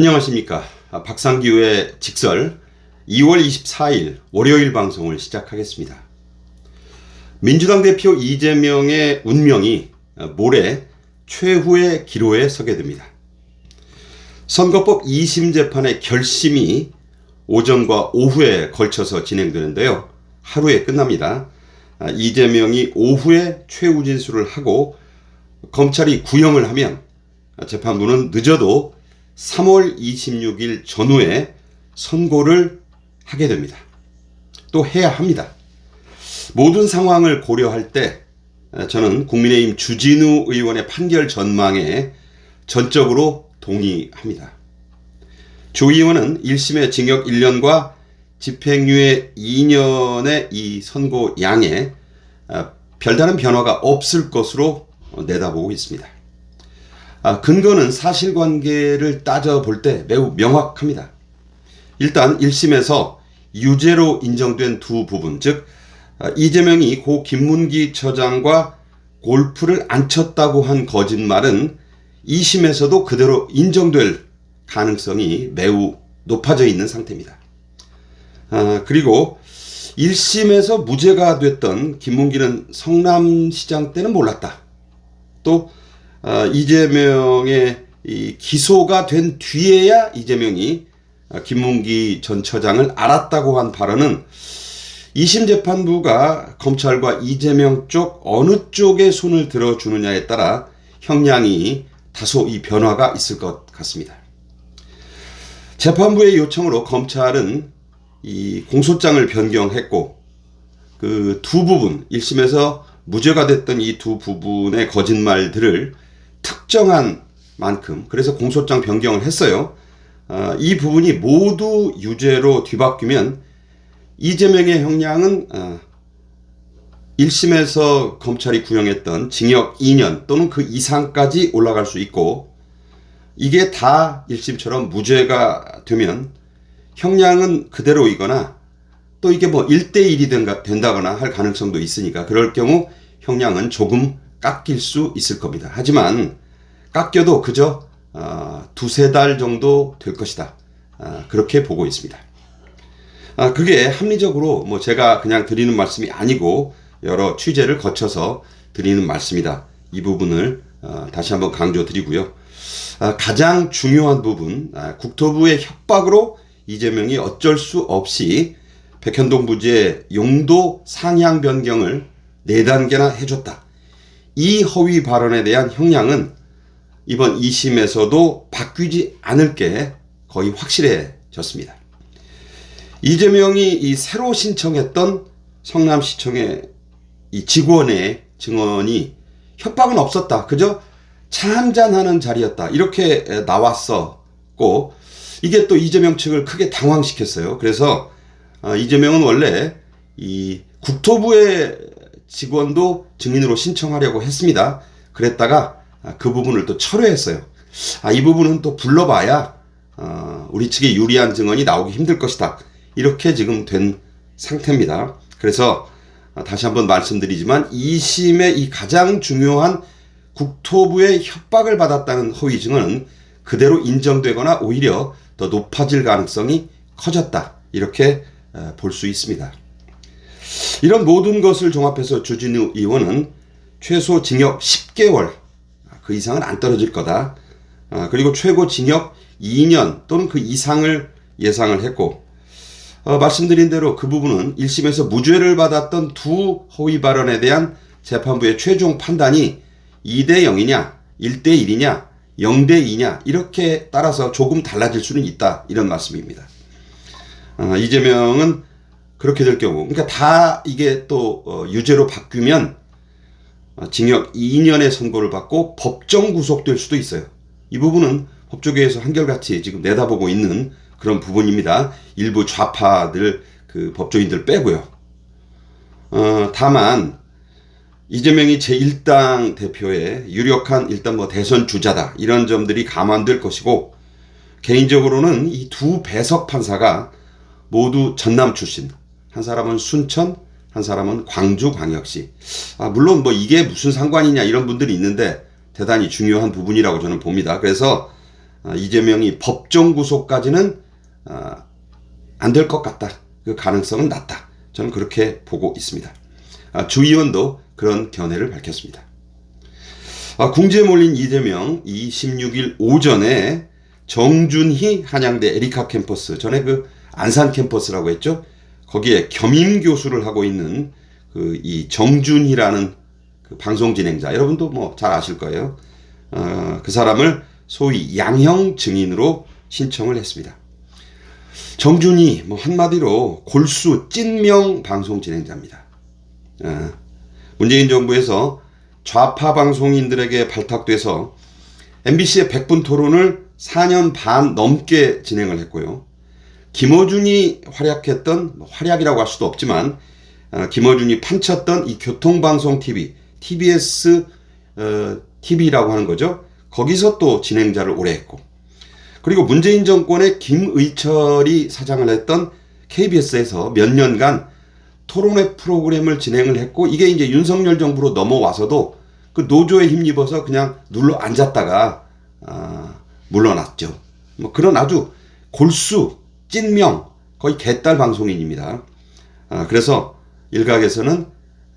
안녕하십니까. 아, 박상기우의 직설 2월 24일 월요일 방송을 시작하겠습니다. 민주당 대표 이재명의 운명이 아, 모레 최후의 기로에 서게 됩니다. 선거법 2심 재판의 결심이 오전과 오후에 걸쳐서 진행되는데요. 하루에 끝납니다. 아, 이재명이 오후에 최후 진술을 하고 검찰이 구형을 하면 재판부는 늦어도 3월 26일 전후에 선고를 하게 됩니다. 또 해야 합니다. 모든 상황을 고려할 때 저는 국민의힘 주진우 의원의 판결 전망에 전적으로 동의합니다. 조 의원은 1심의 징역 1년과 집행유예 2년의 이 선고 양에 아, 별다른 변화가 없을 것으로 내다보고 있습니다. 아, 근거는 사실관계를 따져볼 때 매우 명확합니다. 일단 1심에서 유죄로 인정된 두 부분, 즉 아, 이재명이 고 김문기 처장과 골프를 안 쳤다고 한 거짓말은 2심에서도 그대로 인정될 가능성이 매우 높아져 있는 상태입니다. 아, 그리고 1심에서 무죄가 됐던 김문기는 성남시장 때는 몰랐다. 또 아, 이재명의 이 기소가 된 뒤에야 이재명이 아, 김문기 전 처장을 알았다고 한 발언은 2심 재판부가 검찰과 이재명 쪽 어느 쪽에 손을 들어주느냐에 따라 형량이 다소 이 변화가 있을 것 같습니다. 재판부의 요청으로 검찰은 이 공소장을 변경했고 그 두 부분 1심에서 무죄가 됐던 이 두 부분의 거짓말들을 특정한 만큼 그래서 공소장 변경을 했어요. 어, 이 부분이 모두 유죄로 뒤바뀌면 이재명의 형량은 어, 1심에서 검찰이 구형했던 징역 2년 또는 그 이상까지 올라갈 수 있고 이게 다 1심처럼 무죄가 되면 형량은 그대로이거나 또 이게 뭐 1대1이 된다거나 할 가능성도 있으니까 그럴 경우 형량은 조금 깎일 수 있을 겁니다. 하지만 깎여도 그저 어, 두세 달 정도 될 것이다. 어, 그렇게 보고 있습니다. 아, 그게 합리적으로 뭐 제가 그냥 드리는 말씀이 아니고 여러 취재를 거쳐서 드리는 말씀이다. 이 부분을 어, 다시 한번 강조드리고요. 아, 가장 중요한 부분, 아, 국토부의 협박으로 이재명이 어쩔 수 없이 백현동 부지의 용도 상향 변경을 네 단계나 해줬다. 이 허위 발언에 대한 형량은 이번 2심에서도 바뀌지 않을 게 거의 확실해졌습니다. 이재명이 이 새로 신청했던 성남시청의 이 직원의 증언이 협박은 없었다. 그저 차 한잔하는 자리였다. 이렇게 나왔었고, 이게 또 이재명 측을 크게 당황시켰어요. 그래서 어, 이재명은 원래 이 국토부의 직원도 증인으로 신청하려고 했습니다. 그랬다가 그 부분을 또 철회했어요. 아, 이 부분은 또 불러봐야 어, 우리 측에 유리한 증언이 나오기 힘들 것이다. 이렇게 지금 된 상태입니다. 그래서 다시 한번 말씀드리지만 2심의 이 가장 중요한 국토부의 협박을 받았다는 허위 증언은 그대로 인정되거나 오히려 더 높아질 가능성이 커졌다. 이렇게 볼 수 있습니다. 이런 모든 것을 종합해서 주진우 의원은 최소 징역 10개월 그 이상은 안 떨어질 거다. 그리고 최고 징역 2년 또는 그 이상을 예상을 했고 어, 말씀드린 대로 그 부분은 1심에서 무죄를 받았던 두 허위 발언에 대한 재판부의 최종 판단이 2대 0이냐, 1대 1이냐, 0대 2냐 이렇게 따라서 조금 달라질 수는 있다 이런 말씀입니다. 어, 이재명은 그렇게 될 경우, 그러니까 다 이게 또 어, 유죄로 바뀌면 어, 징역 2년의 선고를 받고 법정 구속될 수도 있어요. 이 부분은 법조계에서 한결같이 지금 내다보고 있는 그런 부분입니다. 일부 좌파들 그 법조인들 빼고요. 어, 다만 이재명이 제1당 대표의 유력한 일단 뭐 대선 주자다 이런 점들이 감안될 것이고 개인적으로는 이 두 배석 판사가 모두 전남 출신 한 사람은 순천 한 사람은 광주광역시 아 물론 뭐 이게 무슨 상관이냐 이런 분들이 있는데 대단히 중요한 부분이라고 저는 봅니다. 그래서 아, 이재명이 법정 구속까지는 안 될 것 같다. 그 가능성은 낮다. 저는 그렇게 보고 있습니다. 아, 주 의원도 그런 견해를 밝혔습니다. 아, 궁지에 몰린 이재명 26일 오전에 정준희 한양대 에리카 캠퍼스 전에 그 안산 캠퍼스라고 했죠. 거기에 겸임 교수를 하고 있는 그 이 정준희라는 그 방송 진행자 여러분도 뭐 잘 아실 거예요. 어, 그 사람을 소위 양형 증인으로 신청을 했습니다. 정준희 뭐 한마디로 골수 찐명 방송 진행자입니다. 어, 문재인 정부에서 좌파 방송인들에게 발탁돼서 MBC의 100분 토론을 4년 반 넘게 진행을 했고요. 김어준이 활약했던 뭐 활약이라고 할 수도 없지만 어, 김어준이 판쳤던 이 교통방송 TV, TBS 어, TV라고 하는 거죠. 거기서 또 진행자를 오래 했고 그리고 문재인 정권의 김의철이 사장을 했던 KBS에서 몇 년간 토론회 프로그램을 진행을 했고 이게 이제 윤석열 정부로 넘어와서도 그 노조에 힘입어서 그냥 눌러 앉았다가 아, 물러났죠. 뭐 그런 아주 골수 찐명 거의 개딸 방송인입니다. 아, 그래서 일각에서는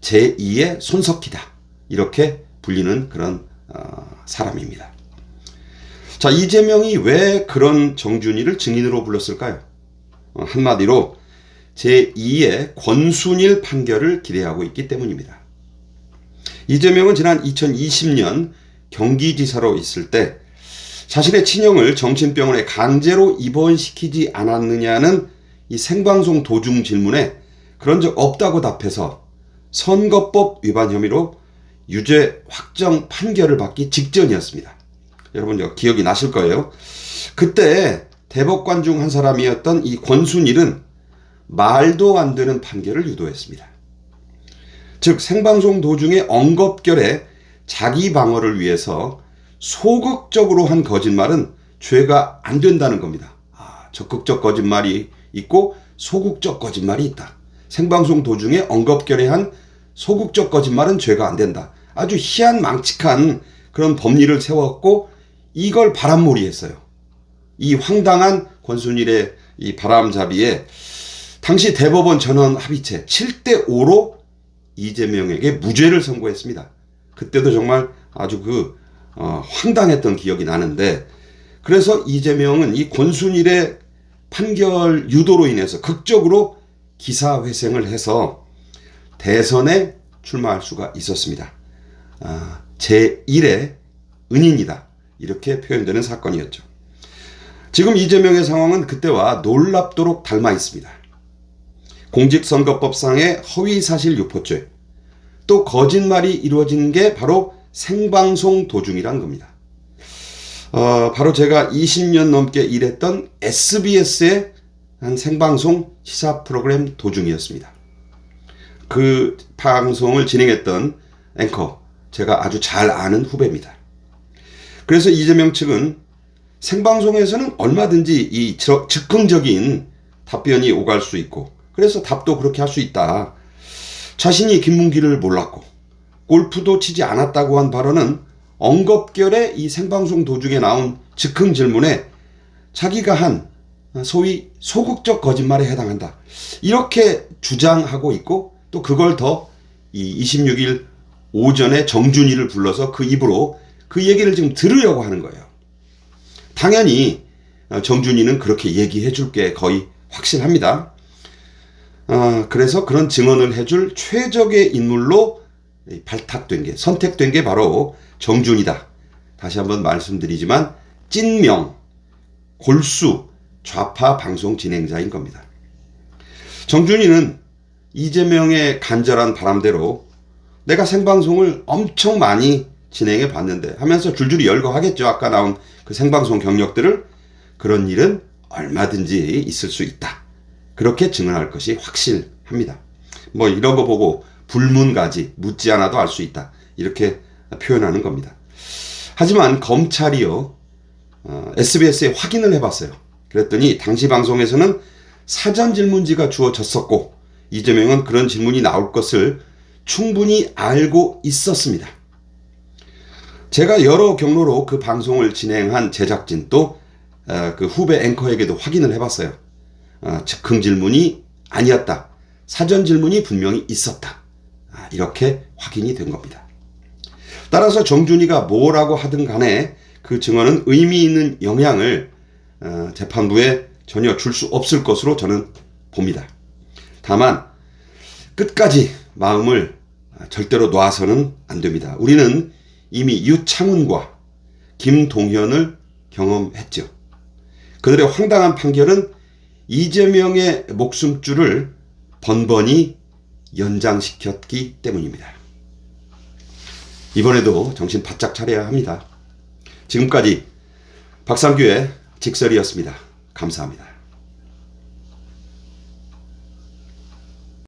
제2의 손석희다 이렇게 불리는 그런 어, 사람입니다. 자 이재명이 왜 그런 정준이를 증인으로 불렀을까요? 어, 한마디로 제2의 권순일 판결을 기대하고 있기 때문입니다. 이재명은 지난 2020년 경기지사로 있을 때 자신의 친형을 정신병원에 강제로 입원시키지 않았느냐는 이 생방송 도중 질문에 그런 적 없다고 답해서 선거법 위반 혐의로 유죄 확정 판결을 받기 직전이었습니다. 여러분 기억이 나실 거예요. 그때 대법관 중 한 사람이었던 이 권순일은 말도 안 되는 판결을 유도했습니다. 즉 생방송 도중에 언급결에 자기 방어를 위해서 소극적으로 한 거짓말은 죄가 안 된다는 겁니다. 아, 적극적 거짓말이 있고 소극적 거짓말이 있다. 생방송 도중에 언급결에 한 소극적 거짓말은 죄가 안 된다. 아주 희한 망측한 그런 법리를 세웠고 이걸 바람몰이 했어요. 이 황당한 권순일의 이 바람잡이에 당시 대법원 전원 합의체 7대 5로 이재명에게 무죄를 선고했습니다. 그때도 정말 아주 그 어, 황당했던 기억이 나는데 그래서 이재명은 이 권순일의 판결 유도로 인해서 극적으로 기사회생을 해서 대선에 출마할 수가 있었습니다. 아, 제1의 은인이다. 이렇게 표현되는 사건이었죠. 지금 이재명의 상황은 그때와 놀랍도록 닮아 있습니다. 공직선거법상의 허위사실 유포죄, 또 거짓말이 이루어진 게 바로 생방송 도중이란 겁니다. 어, 바로 제가 20년 넘게 일했던 SBS의 한 생방송 시사 프로그램 도중이었습니다. 그 방송을 진행했던 앵커, 제가 아주 잘 아는 후배입니다. 그래서 이재명 측은 생방송에서는 얼마든지 이 즉흥적인 답변이 오갈 수 있고, 그래서 답도 그렇게 할 수 있다. 자신이 김문기를 몰랐고, 골프도 치지 않았다고 한 발언은 언급결에 이 생방송 도중에 나온 즉흥 질문에 자기가 한 소위 소극적 거짓말에 해당한다. 이렇게 주장하고 있고 또 그걸 더 이 26일 오전에 정준이를 불러서 그 입으로 그 얘기를 지금 들으려고 하는 거예요. 당연히 정준이는 그렇게 얘기해 줄 게 거의 확실합니다. 어, 그래서 그런 증언을 해줄 최적의 인물로 발탁된 게, 선택된 게 바로 정준이다. 다시 한번 말씀드리지만, 찐명, 골수, 좌파 방송 진행자인 겁니다. 정준이는 이재명의 간절한 바람대로 내가 생방송을 엄청 많이 진행해 봤는데 하면서 줄줄이 열거하겠죠. 아까 나온 그 생방송 경력들을 그런 일은 얼마든지 있을 수 있다. 그렇게 증언할 것이 확실합니다. 뭐 이런 거 보고 불문가지 묻지 않아도 알 수 있다. 이렇게 표현하는 겁니다. 하지만 검찰이요, 어, SBS에 확인을 해봤어요. 그랬더니 당시 방송에서는 사전 질문지가 주어졌었고 이재명은 그런 질문이 나올 것을 충분히 알고 있었습니다. 제가 여러 경로로 그 방송을 진행한 제작진 또 어, 그 후배 앵커에게도 확인을 해봤어요. 어, 즉흥 질문이 아니었다. 사전 질문이 분명히 있었다. 아, 이렇게 확인이 된 겁니다. 따라서 정준이가 뭐라고 하든 간에 그 증언은 의미 있는 영향을 어, 재판부에 전혀 줄 수 없을 것으로 저는 봅니다. 다만 끝까지 마음을 절대로 놔서는 안 됩니다. 우리는 이미 유창훈과 김동현을 경험했죠. 그들의 황당한 판결은 이재명의 목숨줄을 번번이 연장시켰기 때문입니다. 이번에도 정신 바짝 차려야 합니다. 지금까지 박상규의 직설이었습니다. 감사합니다.